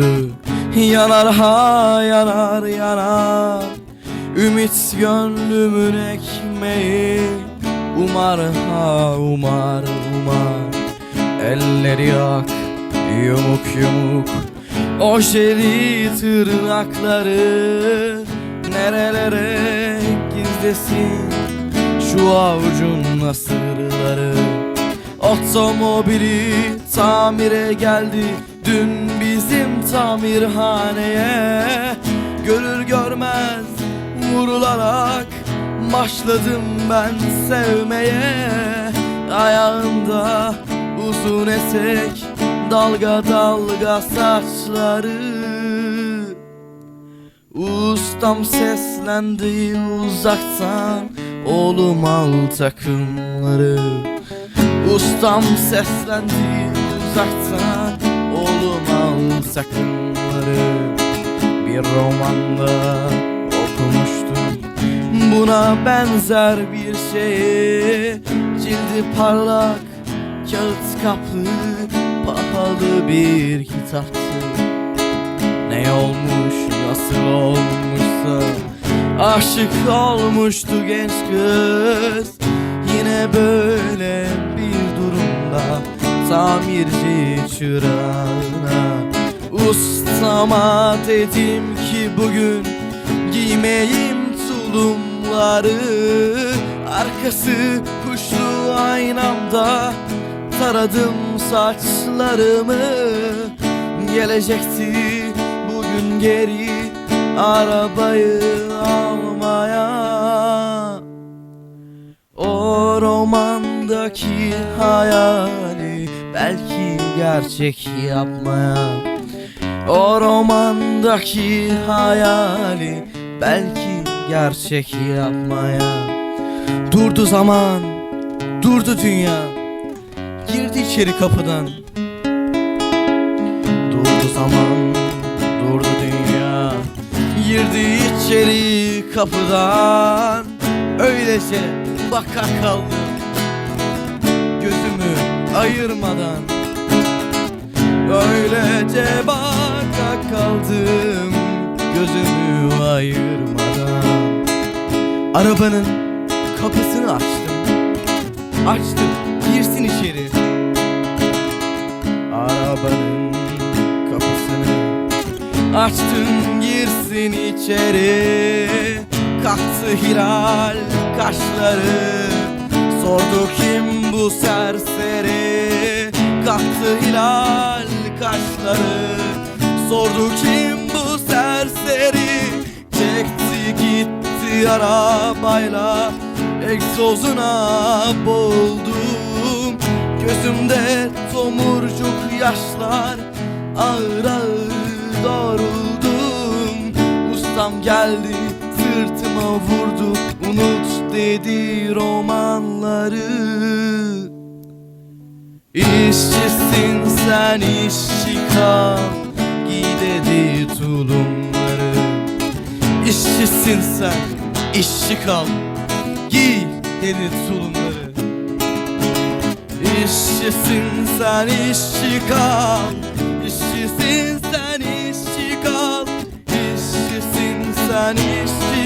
buluttu Yanar ha yanar yanar. Ümit gönlümün ekmeği. Umar ha umar umar. Elleri yak yumuk yumuk. Ojeli tırnakları Nerelere gizlesin? Şu avucun nasırları Otomobili tamire geldi. Dün bizim tamirhaneye Görür görmez vurularak Başladım ben sevmeye. Ayağında uzun etek Dalga dalga saçları. Ustam seslendi uzaktan Oğlum al takımları Ustam seslendi uzaktan Oğlum al takımları Bir romanda okumuştum. Buna benzer bir şeyi Cildi parlak Kağıt kaplı Pahalı bir kitaptı. Ne olmuş nasıl olmuşsa. Aşık olmuştu genç kız Yine böyle bir durumda. Tamirci çırağına Ustama dedim ki bugün Giymeyim tulumları. Arkası kuşlu aynamda Taradım saçlarımı. Gelecekti bugün geri arabayı almaya romandaki hayali belki gerçek yapmaya. O romandaki hayali belki gerçek yapmaya. Durdu zaman, durdu dünya. Girdi içeri kapıdan. Durdu zaman, durdu dünya. Girdi içeri kapıdan. Öylece baka kaldım Gözümü ayırmadan. Öylece baka kaldım Gözümü ayırmadan. Arabanın kapısını açtım. Açtım girsin içeri. Arabanın kapısını Açtım girsin içeri. Kalktı hilal kaşları Sordu kim bu serseri? Kalktı hilal kaşları. Sordu kim bu serseri? Çekti gitti arabayla. Egzozuna boğuldum. Gözümde tomurcuk yaşlar. Ağır ağır doğruldum. Ustam geldi sırtıma vurdu Unut dedi romanları. İşçisin sen işçi kal Giy dedi tulumları. İşçisin sen işçi kal Giy dedi tulumları. İşçisin sen işçi kal İşçisin sen işçi kal. İşçisin sen işçi